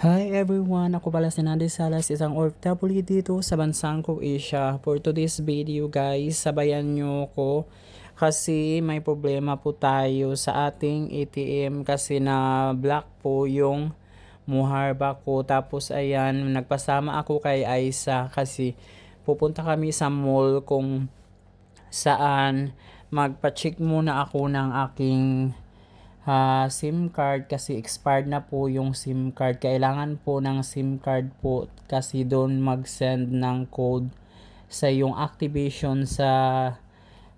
Hi everyone! Ako pala si Nandi Salas, isang OFW dito sa bansang Croatia. For today's video guys, sabayan nyo ko kasi may problema po tayo sa ating ATM kasi na block po yung muharba ko. Tapos ayan, nagpasama ako kay Aisa kasi pupunta kami sa mall kung saan magpa-check muna ako ng aking ah, SIM card kasi expired na po yung SIM card. Kailangan po ng SIM card po kasi doon mag-send ng code sa yung activation sa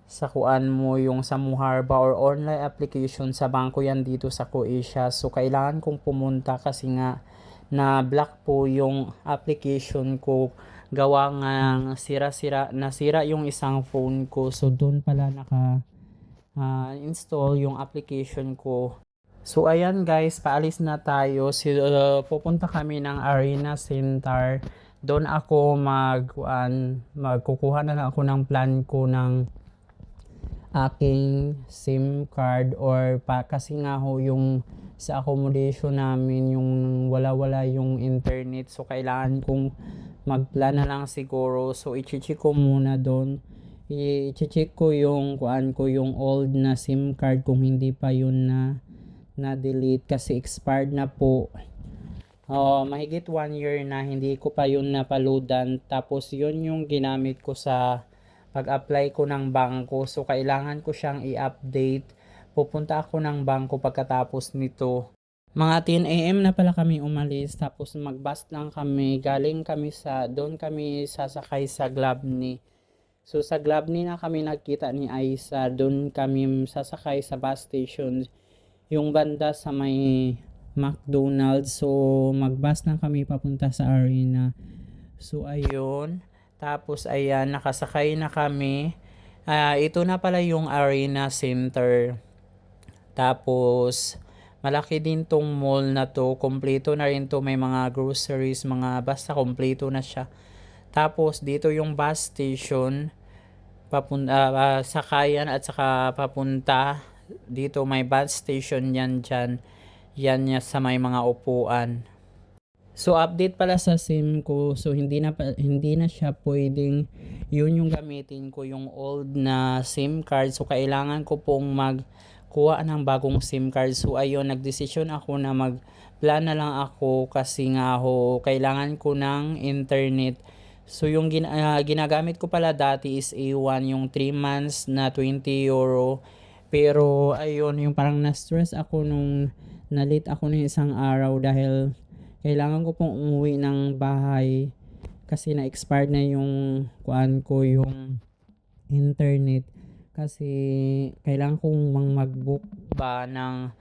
sa kuan mo yung sa Muharba or online application sa bangko yan dito sa Croatia. So kailangan kong pumunta kasi nga na block po yung application ko gawa nga sira-sira nasira yung isang phone ko. So doon pala naka ah, install yung application ko. So ayan guys, paalis na tayo. Si, uh, pupunta kami ng Arena Center. Doon ako mag kuan, magkukuha na lang ako ng plan ko ng aking SIM card or pa kasi nga ho yung sa accommodation namin yung wala-wala yung internet so kailangan kong mag-plan na lang siguro so i-check ko muna doon i-check ko yung kuan ko yung old na SIM card. Kung hindi pa yun na na delete kasi expired na po. Oh, mahigit one year na hindi ko pa yun napaloadan tapos yun yung ginamit ko sa pag-apply ko ng bangko. So kailangan ko siyang i-update. Pupunta ako ng bangko pagkatapos nito. Mga 10 a.m. na pala kami umalis. Tapos mag-bus lang kami. Galing kami sa doon kami sasakay sa Glabni So sa Glabni na kami nagkita ni Aisa, doon kami sasakay sa bus station, yung banda sa may McDonald's. So magbus na kami papunta sa arena. So ayun, tapos ayan, nakasakay na kami. Ah, ito na pala yung arena center. Tapos malaki din tong mall na to, kompleto na rin to, may mga groceries, mga basta kompleto na siya. Tapos dito yung bus station papunta ah, sakayan at saka papunta dito may bus station yan dyan. Yan niya sa may mga upuan. So update pala sa SIM ko. So hindi na hindi na siya pwedeng yun yung gamitin ko yung old na SIM card. So kailangan ko pong magkuha ng bagong SIM card. So ayun, nagdesisyon ako na mag plan na lang ako kasi nga ho kailangan ko ng internet. So yung gin- ah, ginagamit ko pala dati is A1 yung 3 months na 20 euro. Pero ayun, yung parang na-stress ako nung na-late ako ng isang araw dahil kailangan ko pong umuwi ng bahay kasi na-expired na yung kuan ko yung internet kasi kailangan kong mag-book ba ng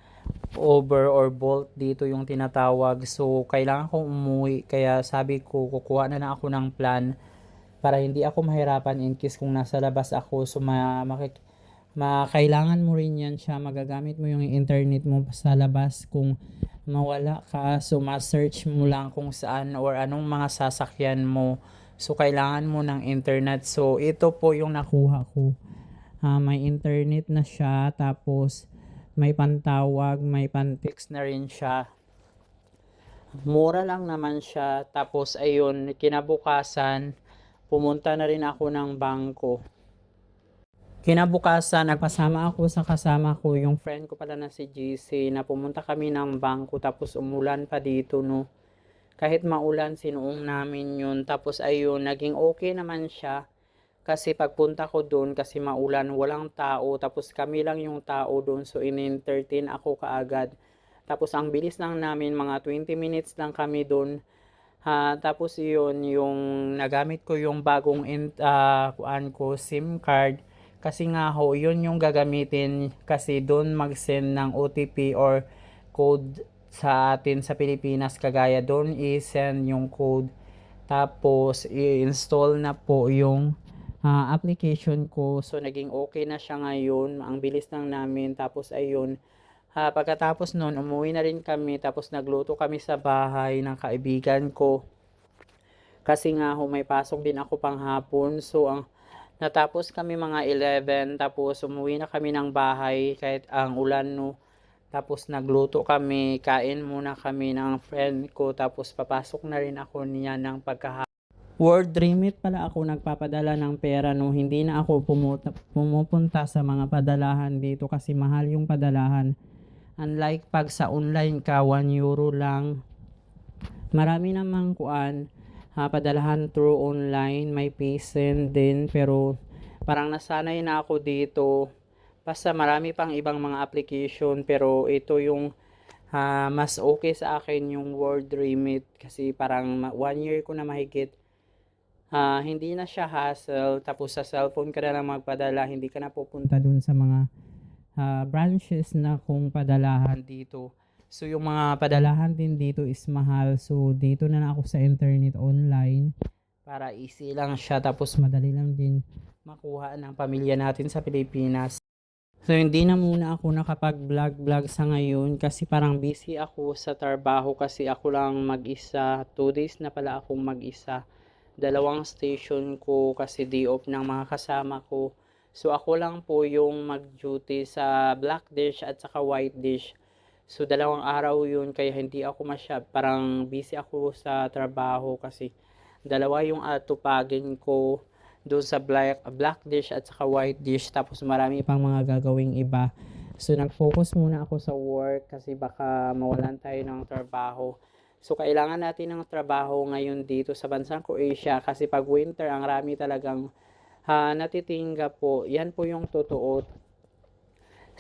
over or bolt dito yung tinatawag. So kailangan kong umuwi. Kaya sabi ko kukuha na lang ako ng plan para hindi ako mahirapan in case kung nasa labas ako. So ma makik ma kailangan mo rin yan siya. Magagamit mo yung internet mo sa labas kung mawala ka. So ma-search mo lang kung saan or anong mga sasakyan mo. So kailangan mo ng internet. So ito po yung nakuha ko. Ah, may internet na siya. Tapos may pantawag may pan-fix na rin siya mura lang naman siya tapos ayun kinabukasan pumunta na rin ako ng bangko Kinabukasan, nagpasama ako sa kasama ko, yung friend ko pala na si GC, na pumunta kami ng bangko, tapos umulan pa dito, no. Kahit maulan, sinuong namin yun. Tapos ayun, naging okay naman siya. Kasi pagpunta ko doon, kasi maulan, walang tao. Tapos kami lang yung tao doon, so in-entertain ako kaagad. Tapos ang bilis lang namin, mga 20 minutes lang kami doon. Ha, tapos yun, yung nagamit ko yung bagong ah, kuan ko, SIM card. Kasi nga ho, yun yung gagamitin kasi doon mag-send ng OTP or code sa atin sa Pilipinas kagaya doon i-send yung code tapos i-install na po yung ah, application ko. So naging okay na siya ngayon. Ang bilis lang namin. Tapos ayun. Ha, pagkatapos noon umuwi na rin kami. Tapos nagluto kami sa bahay ng kaibigan ko. Kasi nga may pasok din ako pang hapon so ang natapos kami mga 11 tapos umuwi na kami ng bahay kahit ang ulan no. Tapos nagluto kami, kain muna kami ng friend ko. Tapos papasok na rin ako niya ng pagkaha. Word remit pala ako nagpapadala ng pera no hindi na ako pumuta, pumupunta sa mga padalahan dito kasi mahal yung padalahan. Unlike pag sa online ka 1 euro lang. Marami namang kuan ha, padalahan through online, may PaySend din pero parang nasanay na ako dito. Basta marami pang ibang mga application pero ito yung ah, mas okay sa akin yung word remit kasi parang ma- one year ko na mahigit Ah, hindi na siya hassle. Tapos sa cellphone ka na lang magpadala. Hindi ka na pupunta dun sa mga ah, branches na kung padalahan dito. So yung mga padalahan din dito is mahal. So dito na lang ako sa internet online para easy lang siya. Tapos madali lang din makuha ng pamilya natin sa Pilipinas. So hindi na muna ako nakapag-vlog-vlog sa ngayon kasi parang busy ako sa trabaho kasi ako lang mag-isa. Two days na pala akong mag-isa dalawang station ko kasi day off ng mga kasama ko. So ako lang po yung mag-duty sa black dish at saka white dish. So dalawang araw yun kaya hindi ako masya parang busy ako sa trabaho kasi dalawa yung atupagin ko doon sa black, black dish at saka white dish tapos marami pang mga gagawing iba. So nag-focus muna ako sa work kasi baka mawalan tayo ng trabaho. So, kailangan natin ng trabaho ngayon dito sa bansang Croatia kasi pag winter, ang rami talagang ha, natitingga po. Yan po yung totoo.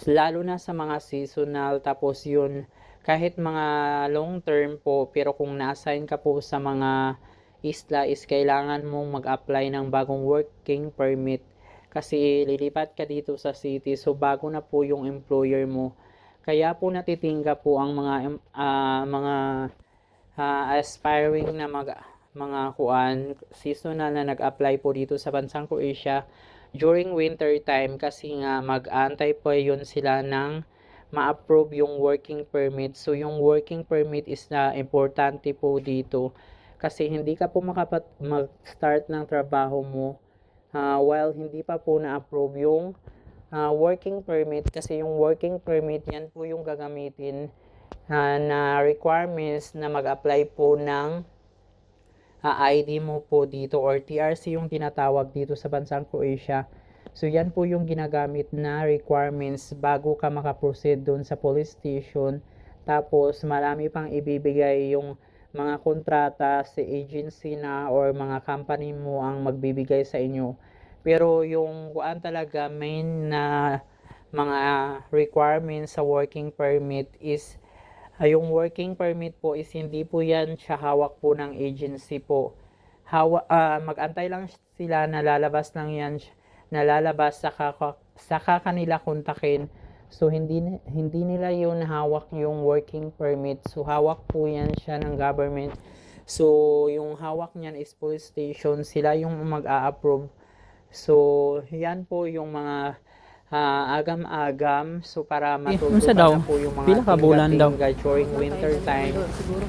Lalo na sa mga seasonal, tapos yun, kahit mga long term po, pero kung na-assign ka po sa mga isla is kailangan mong mag-apply ng bagong working permit kasi lilipat ka dito sa city so bago na po yung employer mo kaya po natitingga po ang mga ah, mga ah, aspiring na mag mga kuan seasonal na nag-apply po dito sa bansang Croatia. During winter time kasi nga mag-antay po yun sila ng ma-approve yung working permit. So yung working permit is na importante po dito. Kasi hindi ka po makapat mag-start ng trabaho mo ah, while hindi pa po na-approve yung ah, working permit. Kasi yung working permit yan po yung gagamitin ah, na requirements na mag-apply po ng ah, ID mo po dito or TRC yung tinatawag dito sa bansang Croatia. So yan po yung ginagamit na requirements bago ka makaproceed doon sa police station. Tapos marami pang ibibigay yung mga kontrata sa agency na or mga company mo ang magbibigay sa inyo. Pero yung kuan talaga main na mga requirements sa working permit is Ah, yung working permit po is hindi po yan siya hawak po ng agency po. Hawa, ah, mag-antay lang sila na lalabas lang yan, nalalabas sa kaka, saka kanila kontakin. So hindi hindi nila yun hawak yung working permit. So hawak po yan siya ng government. So yung hawak niyan is police station, sila yung mag-a-approve. So yan po yung mga ah, agam-agam so para matuto unsa na daw? po yung mga Pila ka bulan daw? during winter time.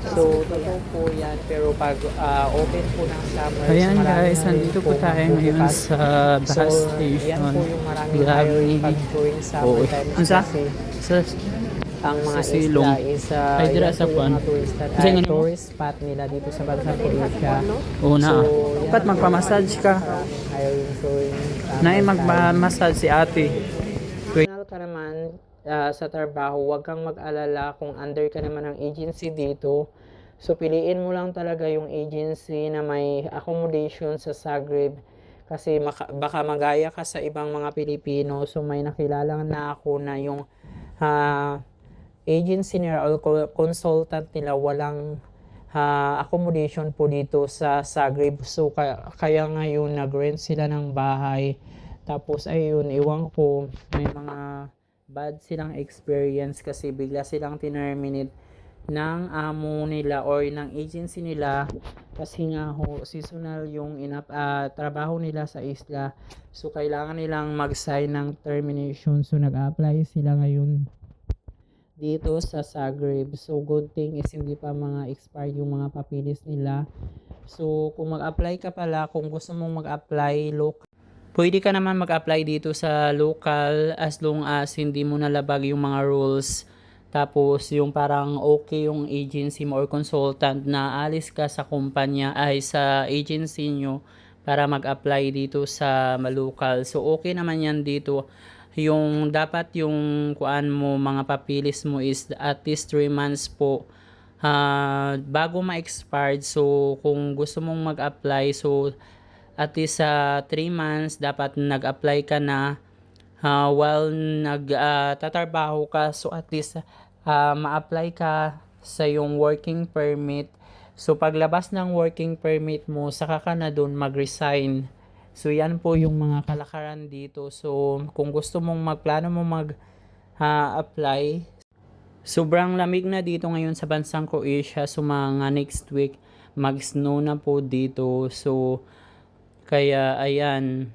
So, totoo po yan. Pero pag ah, open po ng summer, Ayan marami guys, nandito po tayo ngayon sa So, bus yan station. po yung maraming Grabe. during summer time. Unsa? Kasi Sa ang mga sa silong. isla is uh, Ay, dira sa po kwan. yung mga tourist, Kasi mo? tourist spot nila dito sa bansang Croatia. una. So, Dapat magpa-massage ka. maraming hiring during summer Nay time. magpa-massage si ate. Personal ka naman ah, sa trabaho, huwag kang mag-alala kung under ka naman ng agency dito. So, piliin mo lang talaga yung agency na may accommodation sa Zagreb. Kasi maka- baka magaya ka sa ibang mga Pilipino. So, may nakilala na ako na yung ah, agency nila or co- consultant nila walang ah, accommodation po dito sa Zagreb. So, kaya, kaya ngayon nag-rent sila ng bahay. Tapos, ayun, iwan ko, may mga bad silang experience kasi bigla silang tinerminate ng amo nila or ng agency nila kasi nga ho, seasonal yung inap, ah, trabaho nila sa isla. So, kailangan nilang mag-sign ng termination. So, nag-apply sila ngayon dito sa Zagreb. So, good thing is hindi pa mga expired yung mga papilis nila. So, kung mag-apply ka pala, kung gusto mong mag-apply local, pwede ka naman mag-apply dito sa local as long as hindi mo nalabag yung mga rules Tapos yung parang okay yung agency mo or consultant na alis ka sa kumpanya ay sa agency nyo para mag-apply dito sa Malukal. So okay naman yan dito. Yung dapat yung kuan mo mga papilis mo is at least 3 months po ah, bago ma-expired. So kung gusto mong mag-apply so at least sa 3 months dapat nag-apply ka na Ah, while nag-tatrabaho ka, so at least ah, ma-apply ka sa yung working permit. So paglabas ng working permit mo, saka ka na doon mag-resign. So yan po yung mga kalakaran dito. So kung gusto mong magplano mo mag-apply, sobrang lamig na dito ngayon sa bansang Croatia. So mga next week, mag-snow na po dito. So kaya ayan,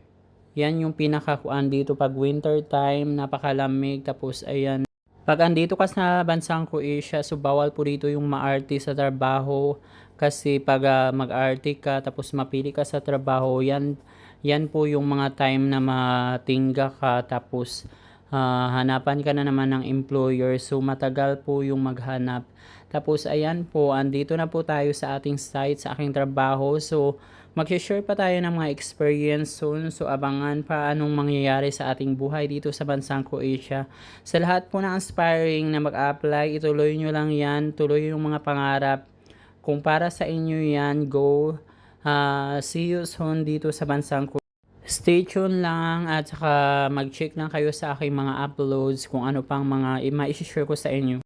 yan yung pinakakuan dito pag winter time, napakalamig. Tapos ayan, pag andito ka sa bansang Croatia, so bawal po dito yung maarte sa trabaho. Kasi pag ah, mag-arte ka, tapos mapili ka sa trabaho, yan, yan po yung mga time na matingga ka. Tapos ah, hanapan ka na naman ng employer. So matagal po yung maghanap. Tapos ayan po, andito na po tayo sa ating site, sa aking trabaho. So mag-share pa tayo ng mga experience soon. So abangan pa anong mangyayari sa ating buhay dito sa bansang Croatia. Sa lahat po na aspiring na mag-apply, ituloy nyo lang yan. Tuloy yung mga pangarap. Kung para sa inyo yan, go. Ah, see you soon dito sa bansang Croatia. Stay tuned lang at saka mag-check lang kayo sa aking mga uploads kung ano pang mga i- ma-share ko sa inyo.